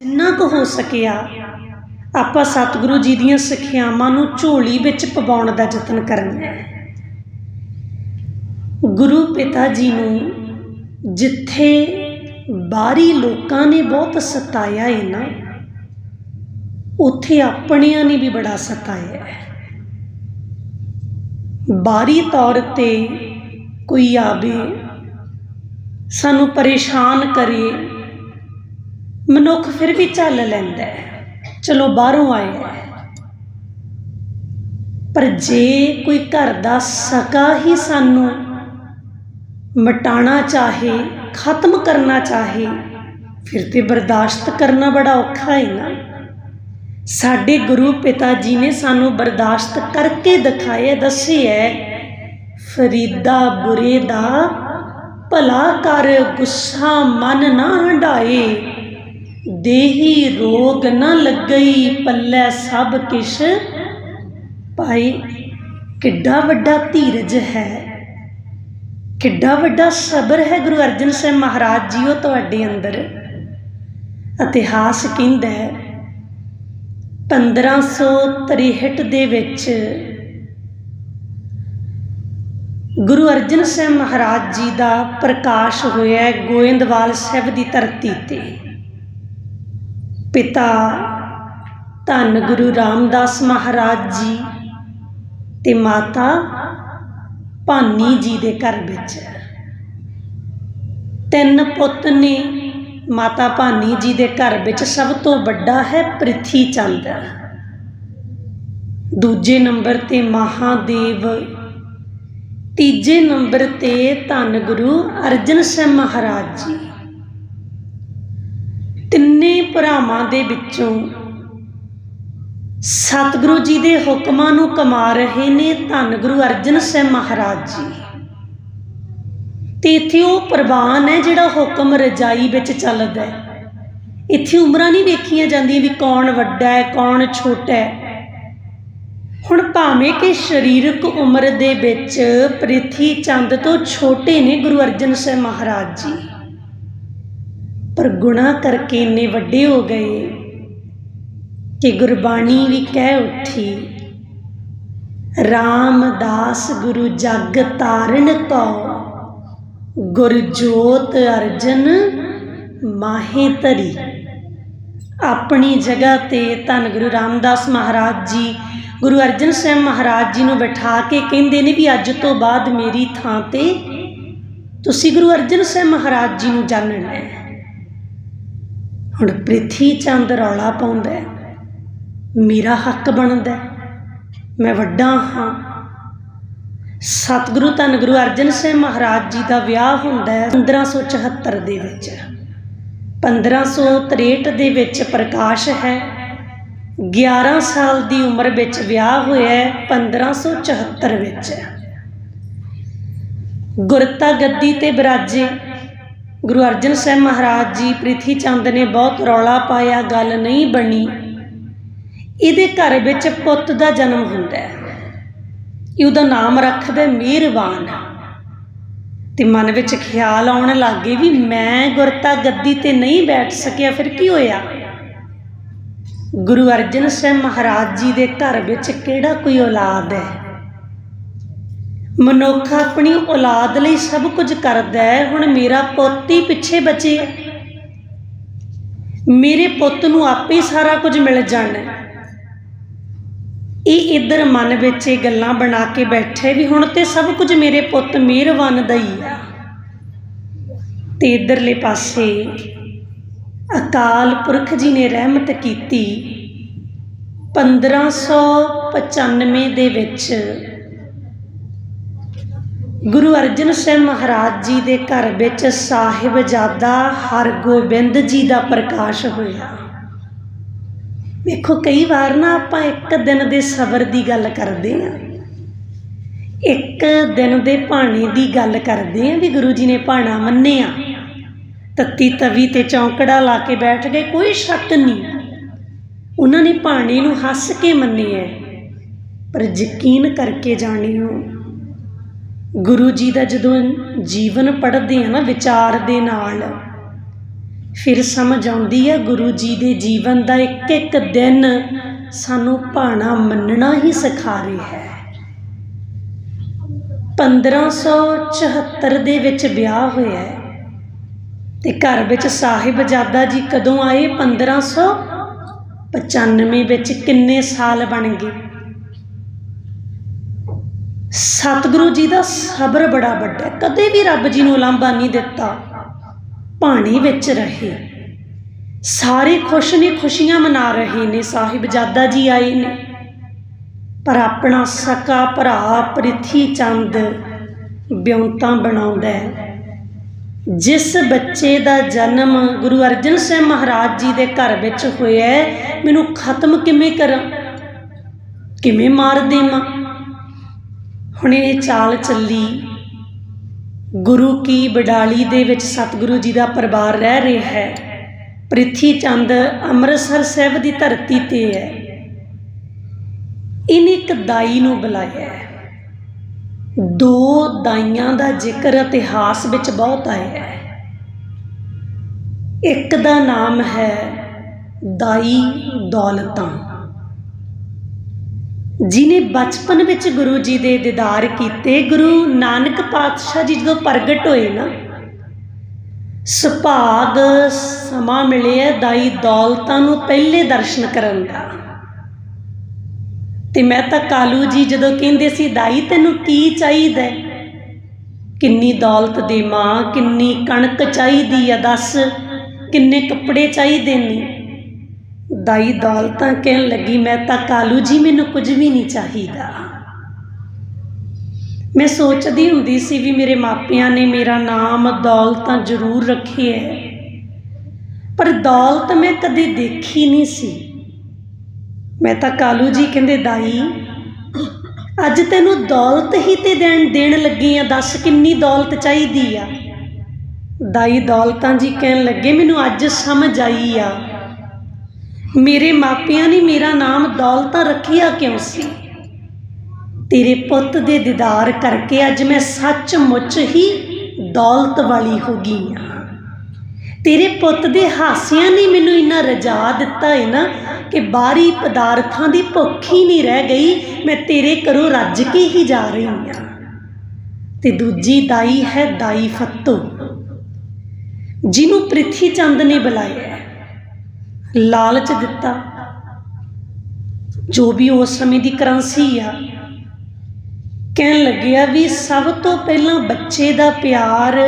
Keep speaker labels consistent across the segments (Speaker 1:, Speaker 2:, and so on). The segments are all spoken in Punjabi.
Speaker 1: ਜਿੰਨਾ ਕੁ ਹੋ ਸਕਿਆ, ਆਪਾਂ ਸਤਿਗੁਰੂ ਜੀ ਦੀਆਂ ਸਿੱਖਿਆਵਾਂ ਨੂੰ ਝੋਲੀ ਵਿੱਚ ਪਵਾਉਣ ਦਾ ਯਤਨ ਕਰਨਾ ਹੈ। ਗੁਰੂ ਪਿਤਾ ਜੀ ਨੂੰ ਜਿੱਥੇ ਬਾਹਰੀ ਲੋਕਾਂ ਨੇ ਬਹੁਤ ਸਤਾਇਆ ਹੈ ਨਾ, ਉੱਥੇ ਆਪਣਿਆਂ ਨੇ ਵੀ ਬੜਾ ਸਤਾਇਆ ਹੈ। ਬਾਹਰੀ ਤੌਰ ਤੇ ਕੋਈ ਆਵੇ, ਸਾਨੂੰ ਪਰੇਸ਼ਾਨ ਕਰੇ ਮਨੁੱਖ ਫਿਰ ਵੀ ਚੱਲ ਲੈਂਦਾ ਹੈ। ਚਲੋ ਬਾਹਰੋਂ ਆਏ ਹੈ। ਪਰ ਜੇ ਕੋਈ ਘਰ ਦਾ ਸਕਾ ਹੀ ਸਾਨੂੰ ਮਟਾਣਾ ਚਾਹੇ, ਖਤਮ ਕਰਨਾ ਚਾਹੇ, ਫਿਰ ਤੇ ਬਰਦਾਸ਼ਤ ਕਰਨਾ ਬੜਾ ਔਖਾ ਹੈ ਨਾ। ਸਾਡੇ ਗੁਰੂ ਪਿਤਾ ਜੀ ਨੇ ਸਾਨੂੰ ਬਰਦਾਸ਼ਤ ਕਰਕੇ ਦਿਖਾਇਆ ਦੱਸਿਆ ਫਰੀਦਾ ਬੁਰੇ ਦਾ ਭਲਾ ਕਰ, ਗੁੱਸਾ ਮਨ ਨਾ ਹੰਡਾਏ ਦੇਹੀ ਰੋਗ ਨਾ ਲੱਗਈ ਪੱਲੇ ਸਭ ਕਿਛ। ਭਾਈ, ਕਿੱਡਾ ਵੱਡਾ ਧੀਰਜ ਹੈ। ਕਿੱਡਾ ਵੱਡਾ ਸਬਰ ਹੈ ਗੁਰੂ ਅਰਜਨ ਸਾਹਿਬ ਮਹਾਰਾਜ ਜੀ ਉਹ ਤੁਹਾਡੇ ਅੰਦਰ। ਇਤਿਹਾਸ ਕਹਿੰਦਾ ਹੈ 1563 ਦੇ ਵਿੱਚ ਗੁਰੂ ਅਰਜਨ ਸਾਹਿਬ ਮਹਾਰਾਜ ਜੀ ਦਾ ਪ੍ਰਕਾਸ਼ ਹੋਇਆ ਗੋਇੰਦਵਾਲ ਸਾਹਿਬ ਦੀ ਧਰਤੀ ਤੇ। ਪਿਤਾ, ਧੰਨ ਗੁਰੂ ਰਾਮਦਾਸ ਮਹਾਰਾਜ ਜੀ ਤੇ ਮਾਤਾ ਭਾਨੀ ਜੀ ਦੇ ਘਰ ਵਿੱਚ। ਤਿੰਨ ਪੁੱਤ ਨੇ ਮਾਤਾ ਭਾਨੀ ਜੀ ਦੇ ਘਰ ਵਿੱਚ ਸਭ ਤੋਂ ਵੱਡਾ ਹੈ ਪ੍ਰਿਥੀ ਚੰਦ ਦੂਜੇ ਨੰਬਰ ਤੇ ਮਹਾਦੇਵ। ਤੀਜੇ ਨੰਬਰ ਤੇ ਧੰਨ ਗੁਰੂ ਅਰਜਨ ਸਿੰਘ ਮਹਾਰਾਜ ਜੀ। ਤਿੰਨੇ ਭਰਾਵਾਂ ਦੇ ਵਿੱਚੋਂ ਸਤਿਗੁਰੂ ਜੀ ਦੇ ਹੁਕਮਾਂ ਨੂੰ ਕਮਾ ਰਹੇ ਨੇ ਧੰਨ ਗੁਰੂ ਅਰਜਨ ਸਾਹਿਬ ਮਹਾਰਾਜ ਜੀ। ਤੇ ਇੱਥੇ ਉਹ ਪ੍ਰਵਾਨ ਹੈ ਜਿਹੜਾ ਹੁਕਮ ਰਜਾਈ ਵਿੱਚ ਚੱਲਦਾ ਹੈ। ਇੱਥੇ ਉਮਰਾਂ ਨਹੀਂ ਵੇਖੀਆਂ ਜਾਂਦੀਆਂ ਵੀ ਕੌਣ ਵੱਡਾ ਹੈ, ਕੌਣ ਛੋਟਾ ਹੈ। ਹੁਣ ਭਾਵੇਂ ਕਿ ਸਰੀਰਕ ਉਮਰ ਦੇ ਵਿੱਚ ਪ੍ਰਿਥੀ ਚੰਦ ਤੋਂ ਛੋਟੇ ਨੇ ਗੁਰੂ ਅਰਜਨ ਸਾਹਿਬ ਮਹਾਰਾਜ ਜੀ। ਪਰ ਗੁਨਾਹ ਕਰਕੇ ਇੰਨੇ ਵੱਡੇ ਹੋ ਗਏ ਕਿ ਗੁਰਬਾਣੀ ਵੀ ਕਹਿ ਉੱਠੀ ਰਾਮਦਾਸ ਗੁਰੂ ਜਗ ਤਾਰਨ ਕੋ ਗੁਰਜੋਤ ਅਰਜਨ ਮਾਹੇ ਧਰੀ। ਆਪਣੀ ਜਗ੍ਹਾ ਤੇ ਧੰਨ ਗੁਰੂ ਰਾਮਦਾਸ ਮਹਾਰਾਜ ਜੀ, ਗੁਰੂ ਅਰਜਨ ਸਾਹਿਬ ਮਹਾਰਾਜ ਜੀ ਨੂੰ ਬਿਠਾ ਕੇ ਕਹਿੰਦੇ ਨੇ ਵੀ ਅੱਜ ਤੋਂ ਬਾਅਦ ਮੇਰੀ ਥਾਂ ਤੇ ਤੁਸੀਂ ਗੁਰੂ ਅਰਜਨ ਸਾਹਿਬ ਮਹਾਰਾਜ ਜੀ ਨੂੰ ਜਾਣਨਾ ਹੈ। ਹੁਣ ਪ੍ਰਿਥੀ ਚੰਦ ਰੌਲਾ ਪਾਉਂਦਾ ਮੇਰਾ ਹੱਕ ਬਣਦਾ ਮੈਂ ਵੱਡਾ ਹਾਂ। ਸਤਿਗੁਰੂ ਧੰਨ ਗੁਰੂ ਅਰਜਨ ਸਾਹਿਬ ਮਹਾਰਾਜ ਜੀ ਦਾ ਵਿਆਹ ਹੁੰਦਾ ਹੈ 1574 ਦੇ ਵਿੱਚ। 1563 ਦੇ ਵਿੱਚ ਪ੍ਰਕਾਸ਼ ਹੈ। 11 ਸਾਲ ਦੀ ਉਮਰ ਵਿੱਚ ਵਿਆਹ ਹੋਇਆ ਹੈ 1574 ਵਿੱਚ। ਗੁਰਤਾ ਗੱਦੀ ਤੇ ਬਿਰਾਜੇ ਗੁਰੂ ਅਰਜਨ ਸਾਹਿਬ ਮਹਾਰਾਜ ਜੀ ਪ੍ਰਿਥੀ ਚੰਦ ਨੇ ਬਹੁਤ ਰੌਲਾ ਪਾਇਆ, ਗੱਲ ਨਹੀਂ ਬਣੀ। ਇਹਦੇ ਘਰ ਵਿੱਚ ਪੁੱਤ ਦਾ ਜਨਮ ਹੁੰਦਾ ਹੈ। ਇਹ ਉਹਦਾ ਨਾਮ ਰੱਖਦਾ ਮਿਹਰਬਾਨ। ਤੇ ਮਨ ਵਿੱਚ ਖਿਆਲ ਆਉਣ ਲੱਗੇ ਵੀ ਮੈਂ ਗੁਰਤਾ ਗੱਦੀ ਤੇ ਨਹੀਂ ਬੈਠ ਸਕਿਆ, ਫਿਰ ਕੀ ਹੋਇਆ? ਗੁਰੂ ਅਰਜਨ ਸਾਹਿਬ ਮਹਾਰਾਜ ਜੀ ਦੇ ਘਰ ਵਿੱਚ ਕਿਹੜਾ ਕੋਈ ਔਲਾਦ ਹੈ? ਮਨੁੱਖ ਆਪਣੀ ਔਲਾਦ ਲਈ ਸਭ ਕੁਝ ਕਰਦਾ ਹੈ। ਹੁਣ ਮੇਰਾ ਪੁੱਤ ਹੀ ਪਿੱਛੇ ਬਚੇ ਮੇਰੇ ਪੁੱਤ ਨੂੰ ਆਪੇ ਸਾਰਾ ਕੁਝ ਮਿਲ ਜਾਣਾ ਇਹ ਇਧਰ ਮਨ ਵਿੱਚ ਇਹ ਗੱਲਾਂ ਬਣਾ ਕੇ ਬੈਠੇ ਵੀ ਹੁਣ ਤੇ ਸਭ ਕੁਝ ਮੇਰੇ ਪੁੱਤ ਮਿਹਰਬਾਨ ਦਾ ਹੀ ਆ ਤੇ ਇਧਰਲੇ ਪਾਸੇ ਅਕਾਲ ਪੁਰਖ ਜੀ ਨੇ ਰਹਿਮਤ ਕੀਤੀ 1595 ਦੇ ਵਿੱਚ। ਗੁਰੂ ਅਰਜਨ ਸਾਹਿਬ ਮਹਾਰਾਜ ਜੀ ਦੇ ਘਰ ਵਿੱਚ ਸਾਹਿਬਜ਼ਾਦਾ ਹਰਗੋਬਿੰਦ ਜੀ ਦਾ ਪ੍ਰਕਾਸ਼ ਹੋਇਆ। ਵੇਖੋ, ਕਈ ਵਾਰ ਨਾ ਆਪਾਂ ਇੱਕ ਦਿਨ ਦੇ ਸਬਰ ਦੀ ਗੱਲ ਕਰਦੇ ਆ ਇੱਕ ਦਿਨ ਦੇ ਭਾਣੇ ਦੀ ਗੱਲ ਕਰਦੇ ਆ ਵੀ ਗੁਰੂ ਜੀ ਨੇ ਭਾਣਾ ਮੰਨਿਆ। ਤੱਤੀ ਤਵੀ ਤੇ ਚੌਂਕੜਾ ਲਾ ਕੇ ਬੈਠ ਗਏ, ਕੋਈ ਸ਼ੱਕ ਨਹੀਂ। ਉਹਨਾਂ ਨੇ ਭਾਣੇ ਨੂੰ ਹੱਸ ਕੇ ਮੰਨਿਆ। ਪਰ ਯਕੀਨ ਕਰਕੇ ਜਾਣਿਓ ਗੁਰੂ ਜੀ ਦਾ ਜਦੋਂ ਜੀਵਨ ਪੜ੍ਹਦੇ ਆ ਨਾ, ਵਿਚਾਰ ਦੇ ਨਾਲ, ਫਿਰ ਸਮਝ ਆਉਂਦੀ ਹੈ ਗੁਰੂ ਜੀ ਦੇ ਜੀਵਨ ਦਾ ਇੱਕ ਇੱਕ ਦਿਨ ਸਾਨੂੰ ਭਾਣਾ ਮੰਨਣਾ ਹੀ ਸਿਖਾ ਰਿਹਾ ਹੈ। 1574 ਦੇ ਵਿੱਚ ਵਿਆਹ ਹੋਇਆ ਹੈ ਤੇ ਘਰ ਵਿੱਚ ਸਾਹਿਬਜ਼ਾਦਾ ਜੀ ਕਦੋਂ ਆਏ? 1595 ਵਿੱਚ ਕਿੰਨੇ ਸਾਲ ਬਣ ਗਏ? ਸਤਿਗੁਰੂ ਜੀ ਦਾ ਸਬਰ ਬੜਾ ਵੱਡਾ ਹੈ। ਕਦੇ ਵੀ ਰੱਬ ਜੀ ਨੂੰ ਲਾਂਭਾ ਨਹੀਂ ਦਿੱਤਾ, ਪਾਣੀ ਵਿੱਚ ਰਹੇ। ਸਾਰੇ ਖੁਸ਼ ਨੇ, ਖੁਸ਼ੀਆਂ ਮਨਾ ਰਹੇ ਨੇ ਸਾਹਿਬਜ਼ਾਦਾ ਜੀ ਆਏ ਨੇ। ਪਰ ਆਪਣਾ ਸਕਾ ਭਰਾ ਪ੍ਰਿਥੀ ਚੰਦ ਬਿਉਂਤਾਂ ਬਣਾਉਂਦਾ ਹੈ। ਜਿਸ ਬੱਚੇ ਦਾ ਜਨਮ ਗੁਰੂ ਅਰਜਨ ਸਾਹਿਬ ਮਹਾਰਾਜ ਜੀ ਦੇ ਘਰ ਵਿੱਚ ਹੋਇਆ ਮੈਨੂੰ ਖਤਮ ਕਿਵੇਂ ਕਰਾਂ? ਕਿਵੇਂ ਮਾਰ ਦੇਵਾਂ? ਹੁਣੇ ਇਹ ਚਾਲ ਚੱਲੀ। ਗੁਰੂ ਕੀ ਬਡਾਲੀ ਦੇ ਵਿੱਚ ਸਤਿਗੁਰੂ ਜੀ ਦਾ ਪਰਿਵਾਰ ਰਹਿ ਰਿਹਾ ਹੈ। ਪ੍ਰਿਥੀ ਚੰਦ ਅੰਮ੍ਰਿਤਸਰ ਸਾਹਿਬ ਦੀ ਧਰਤੀ ਤੇ ਹੈ। ਇਹਨੇ ਇੱਕ ਦਾਈ ਨੂੰ ਬੁਲਾਇਆ ਹੈ। ਦੋ ਦਾਈਆਂ ਦਾ ਜ਼ਿਕਰ ਇਤਿਹਾਸ ਵਿੱਚ ਬਹੁਤ ਆਇਆ ਹੈ। ਇੱਕ ਦਾ ਨਾਮ ਹੈ ਦਾਈ ਦੌਲਤਾਂ। ਜਿਨੇ ਬਚਪਨ ਵਿੱਚ ਗੁਰੂ ਜੀ ਦੇ ਦੀਦਾਰ ਕੀਤੇ, ਗੁਰੂ ਨਾਨਕ ਪਾਤਸ਼ਾਹ ਜੀ ਜਦੋਂ ਪ੍ਰਗਟ ਹੋਏ ਨਾ, ਸੁਭਾਗ ਸਮਾਂ ਮਿਲਿਆ ਦਾਈ ਦੌਲਤਾਂ ਨੂੰ ਪਹਿਲੇ ਦਰਸ਼ਨ ਕਰਨ ਦਾ। ਤੇ ਮੈਂ ਤਾਂ ਕਾਲੂ ਜੀ ਜਦੋਂ ਕਹਿੰਦੇ ਸੀ, ਦਾਈ, ਤੈਨੂੰ ਕੀ ਚਾਹੀਦਾ ਕਿੰਨੀ ਦੌਲਤ ਦੇ ਮਾਂ, ਕਿੰਨੀ ਕਣਕ ਚਾਹੀਦੀ ਆ ਦੱਸ? ਕਿੰਨੇ ਕੱਪੜੇ ਚਾਹੀਦੇ ਨੇ? ਦਾਈ ਦੌਲਤਾਂ ਕਹਿਣ ਲੱਗੀ, ਮੈਂ ਤਾਂ ਕਾਲੂ ਜੀ, ਮੈਨੂੰ ਕੁਝ ਵੀ ਨਹੀਂ ਚਾਹੀਦਾ। ਮੈਂ ਸੋਚਦੀ ਹੁੰਦੀ ਸੀ ਵੀ ਮੇਰੇ ਮਾਪਿਆਂ ਨੇ ਮੇਰਾ ਨਾਮ ਦੌਲਤਾਂ ਜ਼ਰੂਰ ਰੱਖੀ ਹੈ। ਪਰ ਦੌਲਤ ਮੈਂ ਕਦੇ ਦੇਖੀ ਨਹੀਂ ਸੀ। ਮੈਂ ਤਾਂ ਕਾਲੂ ਜੀ ਕਹਿੰਦੇ, ਦਾਈ, ਅੱਜ ਤੈਨੂੰ ਦੌਲਤ ਹੀ ਤੇ ਦੇਣ ਦੇਣ ਲੱਗੀ ਆ, ਦੱਸ ਕਿੰਨੀ ਦੌਲਤ ਚਾਹੀਦੀ ਆ? ਦਾਈ ਦੌਲਤਾਂ ਜੀ ਕਹਿਣ ਲੱਗੇ, ਮੈਨੂੰ ਅੱਜ ਸਮਝ ਆਈ ਆ। ਮੇਰੇ ਮਾਪਿਆਂ ਨੇ ਮੇਰਾ ਨਾਮ ਦੌਲਤਾਂ ਰੱਖਿਆ ਕਿਉਂ ਸੀ? ਤੇਰੇ ਪੁੱਤ ਦੇ ਦੀਦਾਰ ਕਰਕੇ ਅੱਜ ਮੈਂ ਸੱਚਮੁੱਚ ਹੀ ਦੌਲਤ ਵਾਲੀ ਹੋ ਗਈ ਹਾਂ। ਤੇਰੇ ਪੁੱਤ ਦੇ ਹਾਸਿਆਂ ਨੇ ਮੈਨੂੰ ਇੰਨਾ ਰਜਾ ਦਿੱਤਾ ਹੈ ਨਾ ਕਿ ਬਾਹਰੀ ਪਦਾਰਥਾਂ ਦੀ ਭੁੱਖ ਹੀ ਨਹੀਂ ਰਹਿ ਗਈ, ਮੈਂ ਤੇਰੇ ਘਰੋਂ ਰੱਜ ਕੇ ਹੀ ਜਾ ਰਹੀ ਹਾਂ। ਤੇ ਦੂਜੀ ਦਾਈ ਹੈ ਦਾਈ ਫੱਤੋ, ਜਿਹਨੂੰ ਪ੍ਰਿਥੀ ਚੰਦ ਨੇ ਬੁਲਾਇਆ। ਲਾਲਚ ਦਿੱਤਾ। ਜੋ ਵੀ ਉਸ ਸਮੇਂ ਦੀ ਕਰੰਸੀ ਆ, ਕਹਿਣ ਲੱਗਿਆ ਵੀ ਸਭ ਤੋਂ ਪਹਿਲਾਂ ਬੱਚੇ ਦਾ ਪਿਆਰ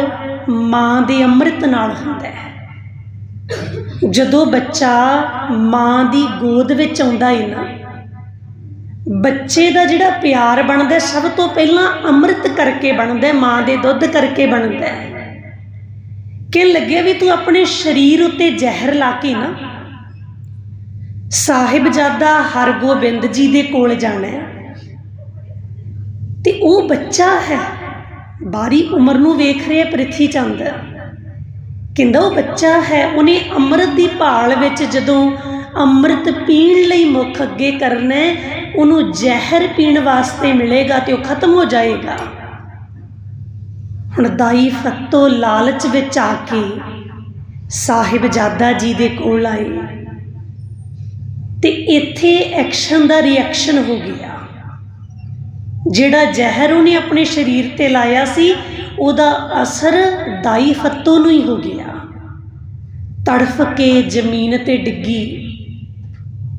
Speaker 1: ਮਾਂ ਦੇ ਅੰਮ੍ਰਿਤ ਨਾਲ ਹੁੰਦਾ ਹੈ। ਜਦੋਂ ਬੱਚਾ ਮਾਂ ਦੀ ਗੋਦ ਵਿੱਚ ਆਉਂਦਾ ਹੈ ਨਾ, ਬੱਚੇ ਦਾ ਜਿਹੜਾ ਪਿਆਰ ਬਣਦਾ ਸਭ ਤੋਂ ਪਹਿਲਾਂ ਅੰਮ੍ਰਿਤ ਕਰਕੇ ਬਣਦਾ ਮਾਂ ਦੇ ਦੁੱਧ ਕਰਕੇ ਬਣਦਾ ਕਹਿਣ ਲੱਗਿਆ ਵੀ ਤੂੰ ਆਪਣੇ ਸਰੀਰ ਉੱਤੇ ਜ਼ਹਿਰ ਲਾ ਕੇ ਨਾ ਸਾਹਿਬਜ਼ਾਦਾ ਹਰਗੋਬਿੰਦ ਜੀ ਦੇ ਕੋਲ ਜਾਣਾ ਹੈ। ਤੇ ਉਹ ਬੱਚਾ ਹੈ, ਬਾਰੀ ਉਮਰ ਨੂੰ ਵੇਖ ਰਿਹਾ ਪ੍ਰਿਥੀ ਚੰਦ। ਕਹਿੰਦਾ ਉਹ ਬੱਚਾ ਹੈ, ਉਹਨੇ ਅੰਮ੍ਰਿਤ ਦੀ ਭਾਲ ਵਿੱਚ ਜਦੋਂ ਅੰਮ੍ਰਿਤ ਪੀਣ ਲਈ ਮੁਖ ਅੱਗੇ ਕਰਨਾ ਉਹਨੂੰ ਜ਼ਹਿਰ ਪੀਣ ਵਾਸਤੇ ਮਿਲੇਗਾ ਤੇ ਉਹ ਖਤਮ ਹੋ ਜਾਏਗਾ। ਹੁਣ ਦਾਈ ਫੱਤੋ ਲਾਲਚ ਵਿੱਚ ਆ ਕੇ ਸਾਹਿਬਜ਼ਾਦਾ ਜੀ ਦੇ ਕੋਲ ਆਏ। ਤੇ ਇੱਥੇ ਐਕਸ਼ਨ ਦਾ ਰਿਐਕਸ਼ਨ ਹੋ ਗਿਆ। ਜਿਹੜਾ ਜ਼ਹਿਰ ਉਹਨੇ ਆਪਣੇ ਸਰੀਰ ਤੇ ਲਾਇਆ ਸੀ, ਉਹਦਾ ਅਸਰ ਦਾਈ ਫੱਤੋ ਨੂੰ ਹੀ ਹੋ ਗਿਆ। ਤੜਫ ਕੇ ਜ਼ਮੀਨ ਤੇ ਡਿੱਗੀ।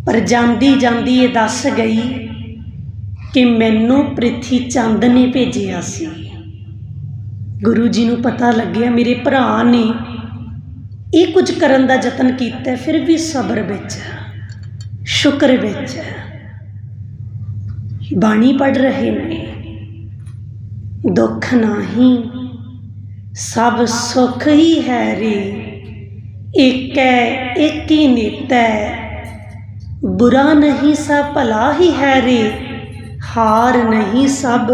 Speaker 1: ਪਰ ਜਾਂਦੀ ਜਾਂਦੀ ਇਹ ਦੱਸ ਗਈ ਕਿ ਮੈਨੂੰ ਪ੍ਰਿਥੀ ਚੰਦ ਨੇ ਭੇਜਿਆ ਸੀ। ਗੁਰੂ ਜੀ ਨੂੰ ਪਤਾ ਲੱਗਿਆ, ਮੇਰੇ ਭਰਾ ਨੇ ਇਹ ਕੁਝ ਕਰਨ ਦਾ ਯਤਨ ਕੀਤਾ, ਫਿਰ ਵੀ ਸਬਰ ਵਿੱਚ। ਸ਼ੁਕਰ ਵਿੱਚ ਬਾਣੀ ਪੜ ਰਹੇ ਨੇ, ਦੁੱਖ ਨਾਹੀ ਸਭ ਸੁਖ ਹੀ ਹੈ ਰੇ। ਏਕੈ ਇੱਕ ਹੀ ਨਿਤੈ, ਬੁਰਾ ਨਹੀਂ ਸਭ ਭਲਾ ਹੀ ਹੈ ਰੇ। ਹਾਰ ਨਹੀਂ ਸਭ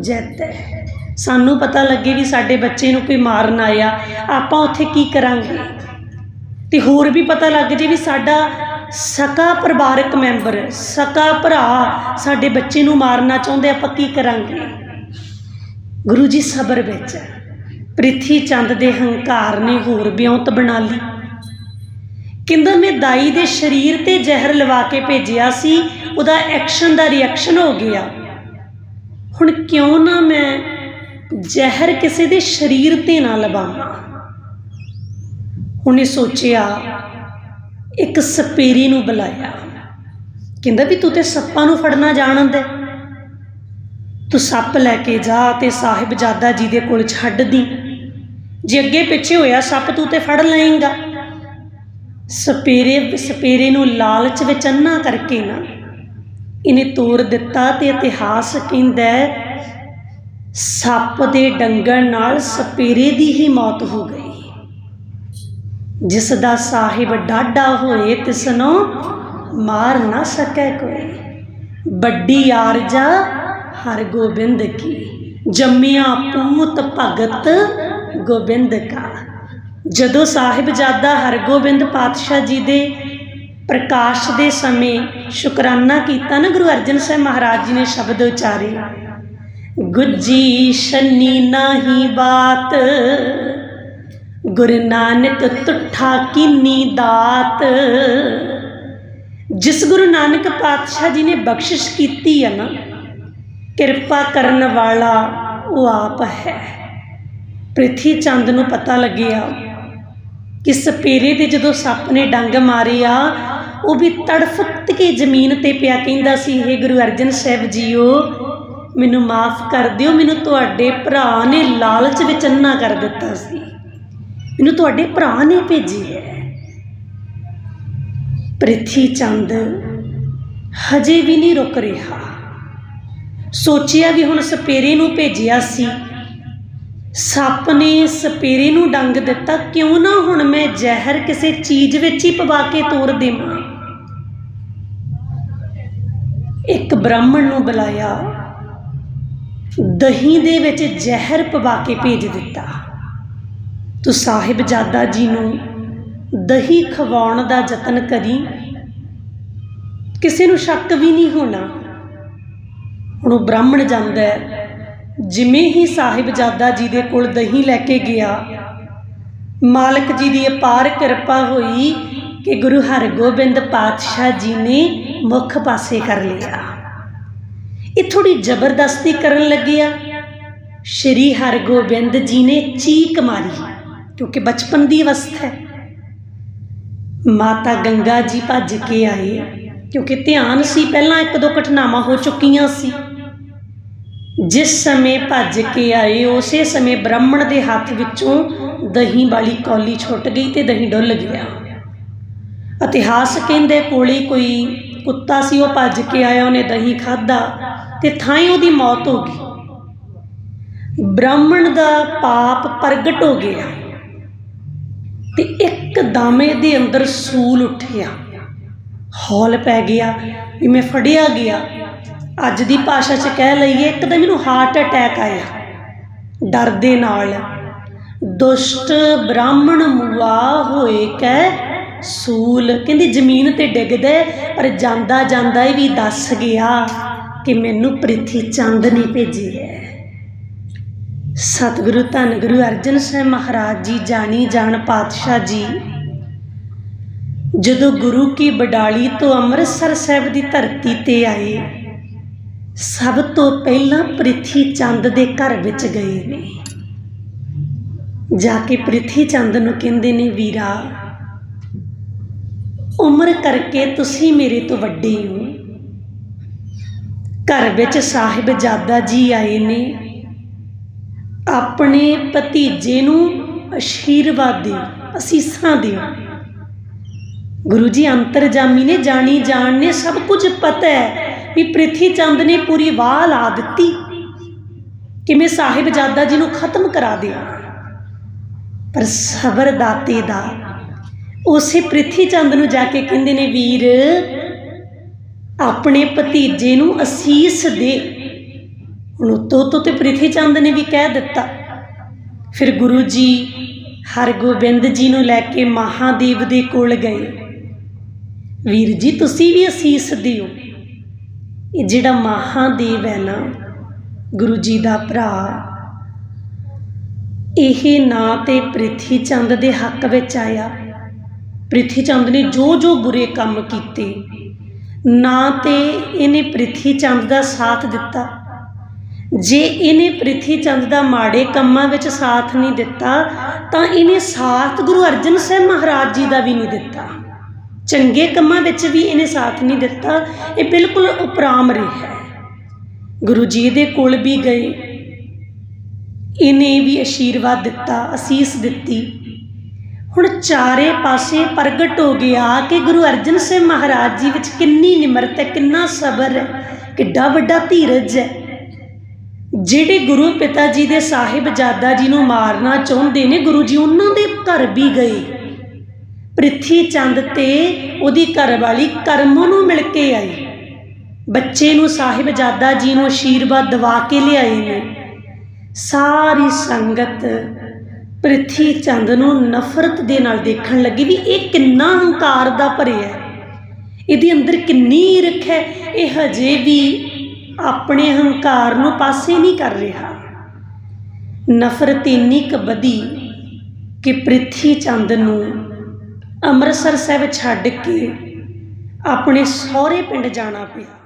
Speaker 1: ਜਿੱਤ। ਹੈ ਸਾਨੂੰ ਪਤਾ ਲੱਗੇ ਵੀ ਸਾਡੇ ਬੱਚੇ ਨੂੰ ਕੋਈ ਮਾਰਨ ਆਇਆ। ਆਪਾਂ ਉੱਥੇ ਕੀ ਕਰਾਂਗੇ? ਤੇ ਹੋਰ ਵੀ ਪਤਾ ਲੱਗ ਜੇ ਵੀ ਸਾਡਾ ਸਕਾ ਪਰਿਵਾਰਕ ਮੈਂਬਰ, ਸਕਾ ਭਰਾ ਸਾਡੇ ਬੱਚੇ ਨੂੰ ਮਾਰਨਾ ਚਾਹੁੰਦੇ ਆਪਾਂ ਕੀ ਕਰਾਂਗੇ? ਗੁਰੂ ਜੀ ਸਬਰ ਵਿੱਚ ਪ੍ਰਿਥੀ ਚੰਦ ਦੇ ਹੰਕਾਰ ਨੇ ਹੋਰ ਵਿਉਂਤ ਬਣਾ ਲਈ। ਕਹਿੰਦਾ ਮੈਂ ਦਾਈ ਦੇ ਸਰੀਰ ਤੇ ਜ਼ਹਿਰ ਲਵਾ ਕੇ ਭੇਜਿਆ ਸੀ, ਉਹਦਾ ਐਕਸ਼ਨ ਦਾ ਰਿਐਕਸ਼ਨ ਹੋ ਗਿਆ। ਹੁਣ ਕਿਉਂ ਨਾ ਮੈਂ ਜ਼ਹਿਰ ਕਿਸੇ ਦੇ ਸਰੀਰ ਤੇ ਨਾ ਲਵਾਵਾਂ ਉਹਨੇ ਸੋਚਿਆ ਇੱਕ ਸਪੇਰੀ ਨੂੰ ਬੁਲਾਇਆ। ਕਹਿੰਦਾ ਵੀ ਤੂੰ ਤੇ ਸੱਪਾਂ ਨੂੰ ਫੜਨਾ ਜਾਣਦਾ ਤੂੰ ਸੱਪ ਲੈ ਕੇ ਜਾ ਤੇ ਸਾਹਿਬਜ਼ਾਦਾ ਜੀ ਦੇ ਕੋਲ ਛੱਡ ਦੀ। ਜੇ ਅੱਗੇ ਪਿੱਛੇ ਹੋਇਆ ਸੱਪ ਤੂੰ ਤੇ ਫੜ ਲਏਗਾ। ਸਪੇਰੇ ਸਪੇਰੇ ਨੂੰ ਲਾਲਚ ਵਿੱਚ ਅੰਨਾ ਕਰਕੇ ਨਾ ਇਹਨੇ ਤੋੜ ਦਿੱਤਾ ਤੇ ਇਤਿਹਾਸ ਕਹਿੰਦਾ ਸੱਪ ਦੇ ਡੰਗਣ ਨਾਲ ਸਪੇਰੇ ਦੀ ਹੀ ਮੌਤ ਹੋ ਗਈ। ਜਿਸ ਦਾ ਸਾਹਿਬ ਡਾਢਾ ਹੋਏ ਤਿਸ ਨੂੰ ਮਾਰ ਨਾ ਸਕੈ ਕੋਈ। ਵੱਡੀ ਆਰਜਾ ਹਰ ਗੋਬਿੰਦ ਕੀ। ਜੰਮਿਆ ਪੂਤ ਭਗਤ ਗੋਬਿੰਦ ਕਾ। ਜਦੋਂ ਸਾਹਿਬਜ਼ਾਦਾ ਹਰਗੋਬਿੰਦ ਪਾਤਸ਼ਾਹ ਜੀ ਦੇ ਪ੍ਰਕਾਸ਼ ਦੇ ਸਮੇਂ ਸ਼ੁਕਰਾਨਾ ਕੀਤਾ ਨਾ ਗੁਰੂ ਅਰਜਨ ਸਾਹਿਬ ਮਹਾਰਾਜ ਜੀ ਨੇ ਸ਼ਬਦ ਉਚਾਰੇ, ਗੁੱਜੀ ਸ਼ਨੀ ਨਾਹੀ ਬਾਤ ਗੁਰੂ ਨਾਨਕ ਤੁਠਾ ਕੀਨੀ ਦਾਤ। ਜਿਸ ਗੁਰੂ ਨਾਨਕ ਪਾਤਸ਼ਾਹ ਜੀ ਨੇ ਬਖਸ਼ਿਸ਼ ਕੀਤੀ ਹੈ ਨਾ, ਕਿਰਪਾ ਕਰਨ ਵਾਲਾ ਉਹ ਆਪ ਹੈ। ਪ੍ਰਿਥੀ ਚੰਦ ਨੂੰ ਪਤਾ ਲੱਗਿਆ ਕਿ ਸਪੇਰੇ ਦੇ ਜਦੋਂ ਸੱਪ ਨੇ ਡੰਗ ਮਾਰਿਆ, ਉਹ ਵੀ ਤੜਫਤ ਕੇ ਜ਼ਮੀਨ ਤੇ ਪਿਆ ਕਹਿੰਦਾ ਸੀ ਇਹ ਗੁਰੂ ਅਰਜਨ ਸਾਹਿਬ ਜੀਓ, ਮੈਨੂੰ ਮਾਫ ਕਰ ਦਿਓ, ਮੈਨੂੰ ਤੁਹਾਡੇ ਭਰਾ ਨੇ ਲਾਲਚ ਵਿੱਚ ਅੰਨਾ ਕਰ ਦਿੱਤਾ ਸੀ। ਮੈਨੂੰ ਤੁਹਾਡੇ ਭਰਾ ਨੇ ਭੇਜੀ ਹੈ। ਪ੍ਰਿਥੀ ਚੰਦ ਹਜੇ ਵੀ ਨਹੀਂ ਰੁਕ ਰਿਹਾ। ਸੋਚਿਆ ਵੀ ਹੁਣ ਸਪੇਰੇ ਨੂੰ ਭੇਜਿਆ ਸੀ। ਸੱਪ ਨੇ ਸਪੇਰੇ ਨੂੰ ਡੰਗ ਦਿੱਤਾ, ਕਿਉਂ ਨਾ ਹੁਣ ਮੈਂ ਜ਼ਹਿਰ ਕਿਸੇ ਚੀਜ਼ ਵਿੱਚ ਹੀ ਪਵਾ ਕੇ ਤੋੜ ਦੇਵਾਂ। ਇੱਕ ਬ੍ਰਾਹਮਣ ਨੂੰ ਬੁਲਾਇਆ, ਦਹੀਂ ਦੇ ਵਿੱਚ ਜ਼ਹਿਰ ਪਵਾ ਕੇ ਭੇਜ ਦਿੱਤਾ। ਤੂੰ ਸਾਹਿਬਜ਼ਾਦਾ ਜੀ ਨੂੰ ਦਹੀਂ ਖਵਾਉਣ ਦਾ ਯਤਨ ਕਰੀ, ਕਿਸੇ ਨੂੰ ਸ਼ੱਕ ਵੀ ਨਹੀਂ ਹੋਣਾ। ਹੁਣ ਉਹ ਬ੍ਰਾਹਮਣ ਜਾਂਦਾ ਹੈ, ਜਿਵੇਂ ਹੀ ਸਾਹਿਬਜ਼ਾਦਾ ਜੀ ਦੇ ਕੋਲ ਦਹੀਂ ਲੈ ਕੇ ਗਿਆ, ਮਾਲਕ ਜੀ ਦੀ ਅਪਾਰ ਕਿਰਪਾ ਹੋਈ ਕਿ ਗੁਰੂ ਹਰਗੋਬਿੰਦ ਪਾਤਸ਼ਾਹ ਜੀ ਨੇ ਮੁੱਖ ਪਾਸੇ ਕਰ ਲਿਆ। ਇਹ ਥੋੜੀ ਜ਼ਬਰਦਸਤੀ ਕਰਨ ਲੱਗਿਆ। ਸ਼੍ਰੀ ਹਰਗੋਬਿੰਦ ਜੀ ਨੇ ਚੀਕ ਮਾਰੀ। ਕਿਉਂਕਿ ਬਚਪਨ ਦੀ ਅਵਸਥਾ ਹੈ। ਮਾਤਾ ਗੰਗਾ ਜੀ ਭੱਜ ਕੇ ਆਏ, ਕਿਉਂਕਿ ਧਿਆਨ ਸੀ, ਪਹਿਲਾਂ ਇੱਕ ਦੋ ਘਟਨਾਵਾਂ ਹੋ ਚੁੱਕੀਆਂ ਸੀ। ਜਿਸ ਸਮੇਂ ਭੱਜ ਕੇ ਆਏ, ਉਸੇ ਸਮੇਂ ਬ੍ਰਾਹਮਣ ਦੇ ਹੱਥ ਵਿੱਚੋਂ ਦਹੀਂ ਵਾਲੀ ਕੌਲੀ ਛੁੱਟ ਗਈ ਤੇ ਦਹੀਂ ਡੁੱਲ ਗਿਆ। ਇਤਿਹਾਸ ਕਹਿੰਦੇ ਕੋਲੇ ਕੋਈ ਕੁੱਤਾ ਸੀ, ਉਹ ਭੱਜ ਕੇ ਆਇਆ, ਉਹਨੇ ਦਹੀਂ ਖਾਦਾ ਤੇ ਥਾਂ ਹੀ ਉਹਦੀ ਮੌਤ ਹੋ ਗਈ। ਬ੍ਰਾਹਮਣ ਦਾ ਪਾਪ ਪ੍ਰਗਟ ਹੋ ਗਿਆ। ਤੇ ਇੱਕ ਦਾਮੇ ਦੇ ਅੰਦਰ ਸੂਲ ਉੱਠਿਆ। ਹੌਲ ਪੈ ਗਿਆ ਵੀ ਮੈਂ ਫੜਿਆ ਗਿਆ। ਅੱਜ ਦੀ ਭਾਸ਼ਾ 'ਚ ਕਹਿ ਲਈਏ ਇੱਕਦਮ ਮੈਨੂੰ ਹਾਰਟ ਅਟੈਕ ਆਇਆ। ਡਰ ਦੇ ਨਾਲ। ਦੁਸ਼ਟ ਬ੍ਰਾਹਮਣ ਮੁਆ ਹੋਏ ਕੈ ਸੂਲ। ਕਹਿੰਦੀ ਜ਼ਮੀਨ ਤੇ ਡਿੱਗਦਾ ਪਰ ਜਾਂਦਾ ਜਾਂਦਾ ਇਹ ਵੀ ਦੱਸ ਗਿਆ ਕਿ ਮੈਨੂੰ ਪ੍ਰਿਥੀ ਚੰਦ ਨਹੀਂ ਭੇਜੀ ਹੈ। ਸਤਿਗੁਰੂ ਧੰਨ ਗੁਰੂ ਅਰਜਨ ਸਾਹਿਬ ਮਹਾਰਾਜ ਜੀ, ਜਾਣੀ ਜਾਣ ਪਾਤਸ਼ਾਹ ਜੀ। ਜਦੋਂ ਗੁਰੂ ਕੀ ਬਡਾਲੀ ਤੋਂ ਅੰਮ੍ਰਿਤਸਰ ਸਾਹਿਬ ਦੀ ਧਰਤੀ ਤੇ ਆਏ, ਸਭ ਤੋਂ ਪਹਿਲਾਂ ਪ੍ਰਿਥੀ ਚੰਦ ਦੇ ਘਰ ਵਿੱਚ ਗਏ ਨੇ। ਜਾ ਕੇ ਪ੍ਰਿਥੀ ਚੰਦ ਨੂੰ ਕਹਿੰਦੇ ਨੇ, ਵੀਰਾ, ਉਮਰ ਕਰਕੇ ਤੁਸੀਂ ਮੇਰੇ ਤੋਂ ਵੱਡੇ ਹੋ। ਘਰ ਵਿੱਚ ਸਾਹਿਬਜ਼ਾਦਾ ਜੀ ਆਏ ਨੇ ਆਪਣੇ ਭਤੀਜੇ ਨੂੰ ਅਸ਼ੀਰਵਾਦ ਦਿਓ, ਅਸੀਸਾਂ ਦਿਓ। ਗੁਰੂ ਜੀ ਅੰਤਰਜਾਮੀ ਨੇ ਜਾਣੀ ਜਾਣ ਨੇ ਸਭ ਕੁਝ ਪਤਾ ਹੈ ਵੀ ਪ੍ਰਿਥੀ ਚੰਦ ਨੇ ਪੂਰੀ ਵਾਹ ਲਾ ਦਿੱਤੀ। ਕਿਵੇਂ ਸਾਹਿਬਜ਼ਾਦਾ ਜੀ ਨੂੰ ਖਤਮ ਕਰਾ ਦਿਆ ਪਰ ਸਬਰ ਦਾਤੇ ਦਾ, ਉਸੇ ਪ੍ਰਿਥੀ ਚੰਦ ਨੂੰ ਜਾ ਕੇ ਕਹਿੰਦੇ ਨੇ, ਵੀਰ, ਆਪਣੇ ਭਤੀਜੇ ਨੂੰ ਅਸੀਸ ਦੇ। ਹੁਣ ਉਤੋਂ ਤੋਂ ਤੇ ਪ੍ਰਿਥੀ ਚੰਦ ਨੇ ਵੀ ਕਹਿ ਦਿੱਤਾ। ਫਿਰ ਗੁਰੂ ਜੀ ਹਰਗੋਬਿੰਦ ਜੀ ਨੂੰ ਲੈ ਕੇ ਮਹਾਦੇਵ ਦੇ ਕੋਲ ਗਏ। ਵੀਰ ਜੀ, ਤੁਸੀਂ ਵੀ ਅਸੀਸ ਦਿਓ। ਇਹ ਜਿਹੜਾ ਮਹਾਦੇਵ ਹੈ ਨਾ, ਗੁਰੂ ਜੀ ਦਾ ਭਰਾ, ਇਹ ਨਾ ਤੇ ਪ੍ਰਿਥੀ ਚੰਦ ਦੇ ਹੱਕ ਵਿੱਚ ਆਇਆ। ਪ੍ਰਿਥੀ ਚੰਦ ਨੇ ਜੋ ਜੋ ਬੁਰੇ ਕੰਮ ਕੀਤੇ, ਨਾ ਤੇ ਇਹਨੇ ਪ੍ਰਿਥੀ ਚੰਦ ਦਾ ਸਾਥ ਦਿੱਤਾ। ਜੇ ਇਹਨੇ ਪ੍ਰਿਥੀ ਚੰਦ ਦਾ ਮਾੜੇ ਕੰਮਾਂ ਵਿੱਚ ਸਾਥ ਨਹੀਂ ਦਿੱਤਾ, ਤਾਂ ਇਹਨੇ ਸਾਥ ਗੁਰੂ ਅਰਜਨ ਸਾਹਿਬ ਮਹਾਰਾਜ ਜੀ ਦਾ ਵੀ ਨਹੀਂ ਦਿੱਤਾ। ਚੰਗੇ ਕੰਮਾਂ ਵਿੱਚ ਵੀ ਇਹਨੇ ਸਾਥ ਨਹੀਂ ਦਿੱਤਾ, ਇਹ ਬਿਲਕੁਲ ਉਪਰਾਮ ਰਿਹਾ ਹੈ। ਗੁਰੂ ਜੀ ਦੇ ਕੋਲ ਵੀ ਗਏ। ਇਹਨੇ ਵੀ ਅਸ਼ੀਰਵਾਦ ਦਿੱਤਾ, ਅਸੀਸ ਦਿੱਤੀ। ਹੁਣ ਚਾਰੇ ਪਾਸੇ ਪ੍ਰਗਟ ਹੋ ਗਿਆ ਕਿ ਗੁਰੂ ਅਰਜਨ ਸਾਹਿਬ ਮਹਾਰਾਜ ਜੀ ਵਿੱਚ ਕਿੰਨੀ ਨਿਮਰਤ ਹੈ ਕਿੰਨਾ ਸਬਰ ਹੈ, ਕਿੱਡਾ ਵੱਡਾ ਧੀਰਜ ਹੈ। ਜਿਹੜੇ ਗੁਰੂ ਪਿਤਾ ਜੀ ਦੇ ਸਾਹਿਬਜ਼ਾਦਾ ਜੀ ਨੂੰ ਮਾਰਨਾ ਚਾਹੁੰਦੇ ਨੇ, ਗੁਰੂ ਜੀ ਉਹਨਾਂ ਦੇ ਘਰ ਵੀ ਗਏ। ਪ੍ਰਿਥੀ ਚੰਦ ਤੇ ਉਹਦੀ ਘਰਵਾਲੀ ਕਰਮ ਨੂੰ ਮਿਲ ਕੇ ਆਈ। ਬੱਚੇ ਨੂੰ ਸਾਹਿਬਜ਼ਾਦਾ ਜੀ ਨੂੰ ਆਸ਼ੀਰਵਾਦ ਦਵਾ ਕੇ ਲਿਆਏ ਨੇ। ਸਾਰੀ ਸੰਗਤ ਪ੍ਰਿਥੀ ਚੰਦ ਨੂੰ ਨਫ਼ਰਤ ਦੇ ਨਾਲ ਦੇਖਣ ਲੱਗੀ ਵੀ ਇਹ ਕਿੰਨਾ ਹੰਕਾਰ ਦਾ ਭਰਿਆ। ਹੈ ਇਹਦੇ ਅੰਦਰ ਕਿੰਨੀ ਈਰਖ ਹੈ, ਇਹ ਹਜੇ ਵੀ ਆਪਣੇ ਹੰਕਾਰ ਨੂੰ ਪਾਸੇ ਨਹੀਂ ਕਰ ਰਿਹਾ। ਨਫ਼ਰਤ ਇੰਨੀ ਕੁ ਵਧੀ ਕਿ ਪ੍ਰਿਥੀ ਚੰਦ ਨੂੰ ਅੰਮ੍ਰਿਤਸਰ ਸਾਹਿਬ ਛੱਡ ਕੇ ਆਪਣੇ ਸਹੁਰੇ ਪਿੰਡ ਜਾਣਾ ਪਿਆ।